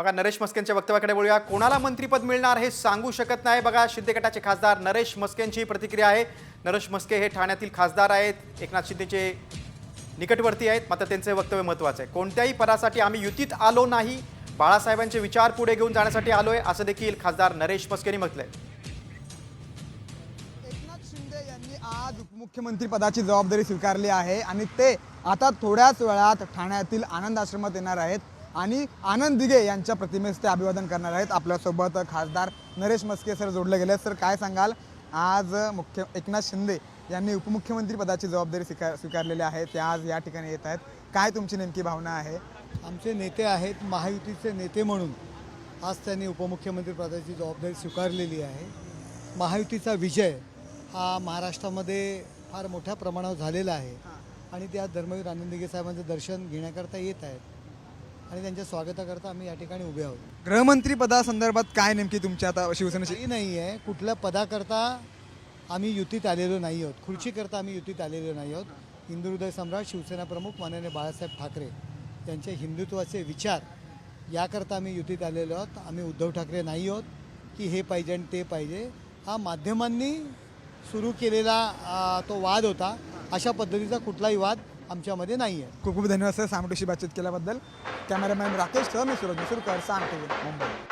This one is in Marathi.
बघा नरेश मस्केंच्या वक्तव्याकडे बोलूया. कोणाला मंत्रीपद मिळणार हे सांगू शकत नाही. बघा शिंदे गटाचे खासदार नरेश मस्केंची प्रतिक्रिया आहे. नरेश मस्के हे ठाण्यातील खासदार आहेत. एकनाथ शिंदेचे निकटवर्ती आहेत. मात्र त्यांचे वक्तव्य महत्त्वाचं आहे. कोणत्याही पदासाठी आम्ही युतीत आलो नाही. बाळासाहेबांचे विचार पुढे घेऊन जाण्यासाठी आलो आहे असं देखील खासदार नरेश मस्केंनी म्हटलंय. एकनाथ शिंदे यांनी आज उपमुख्यमंत्री पदाची जबाबदारी स्वीकारली आहे आणि ते आता थोड्याच वेळात ठाण्यातील आनंद आश्रमात येणार आहेत. आणि आनंद दिघे यांच्या प्रतिमेस ते अभिवादन करणार आहेत. आपल्यासोबत खासदार नरेश मस्के सर जोडले गेले आहेत. सर काय सांगाल? आज मुख्य एकनाथ शिंदे यांनी उपमुख्यमंत्री पदाची जबाबदारी स्वीकार स्वीकारलेली आहे. ते आज या ठिकाणी येत आहेत. काय तुमची नेमकी भावना आहे? आमचे नेते आहेत महायुतीचे नेते म्हणून आज त्यांनी उपमुख्यमंत्री पदाची जबाबदारी स्वीकारलेली आहे. महायुतीचा विजय हा महाराष्ट्रामध्ये फार मोठ्या प्रमाणावर झालेला आहे. आणि त्या धर्मवीर आनंदगे साहेबांचं दर्शन घेण्याकरता येत आहेत. आणि त्यांच्या स्वागताकरता आम्ही या ठिकाणी उभे आहोत. गृहमंत्री पदासंदर्भात काय नेमकी तुमची आता शिवसेनेची काही नाही आहे कुठल्या पदाकरता आम्ही युतीत आलेलो नाही आहोत. खुर्चीकरता आम्ही युतीत आलेलो नाही आहोत. हिंदू हृदय सम्राट शिवसेना प्रमुख माननीय बाळासाहेब ठाकरे यांचे हिंदुत्वाचे विचार याकरता आम्ही युतीत आलेलो आहोत. आम्ही उद्धव ठाकरे नाही आहोत की हे पाहिजे आणि ते पाहिजे. हा माध्यमांनी सुरू केलेला आ, तो वाद होता. अशा पद्धतीचा कुठलाही वाद आमच्यामध्ये नाही आहे खूप खूप धन्यवाद सर. सामटोशी बातचीत केल्याबद्दल. कॅमेरामॅन राकेश सर मी सूरज मिसुरकर सांगतो मुंबई.